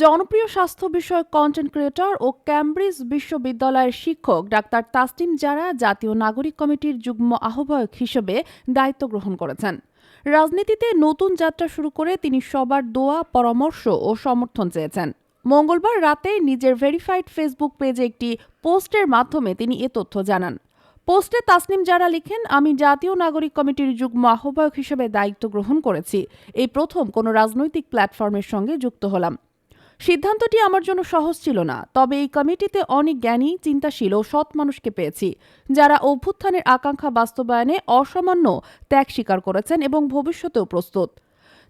জনপ্রিয় স্বাস্থ্য বিষয়ক কন্টেন্ট ক্রিয়েটর ও ক্যামব্রিজ বিশ্ববিদ্যালয়ের শিক্ষক ডাক্তার তাসলিম জারা জাতীয় নাগরিক কমিটির যুগ্ম আহ্বায়ক হিসেবে দায়িত্ব গ্রহণ করেছেন। রাজনীতিতে নতুন যাত্রা শুরু করে তিনি সবার দোয়া, পরামর্শ ও সমর্থন চেয়েছেন। মঙ্গলবার রাতে নিজের ভেরিফাইড ফেসবুক পেজে একটি পোস্টের মাধ্যমে তিনি এ তথ্য জানান। পোস্টে তাসনিম যারা লিখেন, আমি জাতীয় নাগরিক কমিটির যুগ্ম আহ্বায়ক হিসেবে দায়িত্ব গ্রহণ করেছি। এই প্রথম কোনো রাজনৈতিক প্ল্যাটফর্মের সঙ্গে যুক্ত হলাম। সিদ্ধান্তটি আমার জন্য সহজ ছিল না, তবে এই কমিটিতে অনেক জ্ঞানী, চিন্তাশীল ও সৎ মানুষকে পেয়েছি, যারা অভ্যুত্থানের আকাঙ্ক্ষা বাস্তবায়নে অসামান্য ত্যাগ স্বীকার করেছেন এবং ভবিষ্যতেও প্রস্তুত।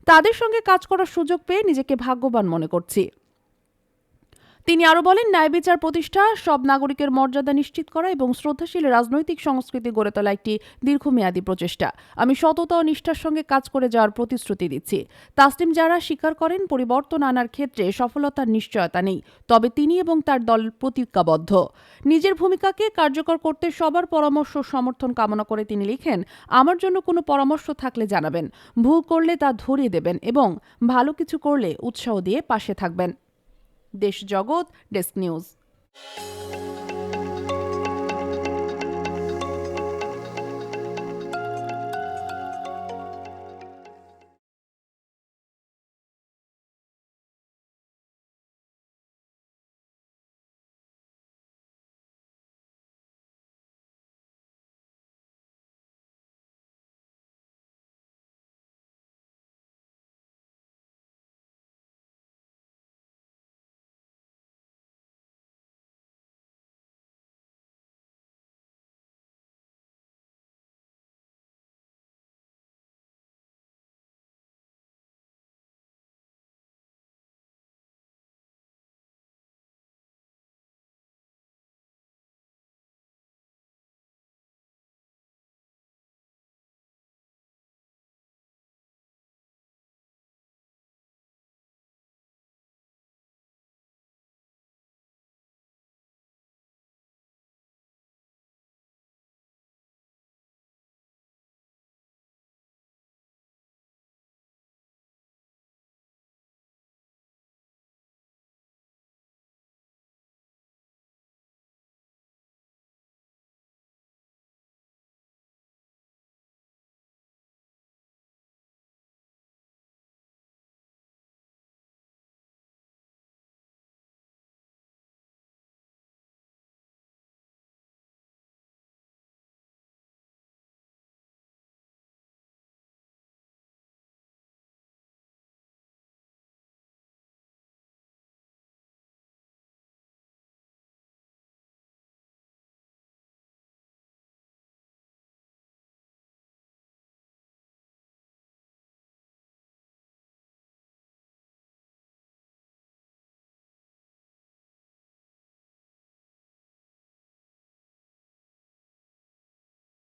তাদের সঙ্গে কাজ করার সুযোগ পেয়ে নিজেকে ভাগ্যবান মনে করছি। তিনি আরও বলেন, ন্যায় বিচার প্রতিষ্ঠা সব নাগরিকের মর্যাদা নিশ্চিত করা এবং শ্রদ্ধাশীল রাজনৈতিক সংস্কৃতি গড়ে তোলা একটি দীর্ঘমেয়াদী প্রচেষ্টা। আমি সততা ও নিষ্ঠার সঙ্গে কাজ করে যাওয়ার প্রতিশ্রুতি দিচ্ছি। তাসলিম যারা স্বীকার করেন, পরিবর্তন আনার ক্ষেত্রে সফলতার নিশ্চয়তা নেই। তবে তিনি এবং তার দল প্রতিজ্ঞাবদ্ধ। নিজের ভূমিকাকে কার্যকর করতে সবার পরামর্শ সমর্থন কামনা করে তিনি লিখেন, আমার জন্য কোনো পরামর্শ থাকলে জানাবেন। ভুল করলে তা ধরিয়ে দেবেন এবং ভালো কিছু করলে উৎসাহ দিয়ে পাশে থাকবেন। দেশ জগৎ ডেস্ক নিউজ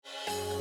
Thank you.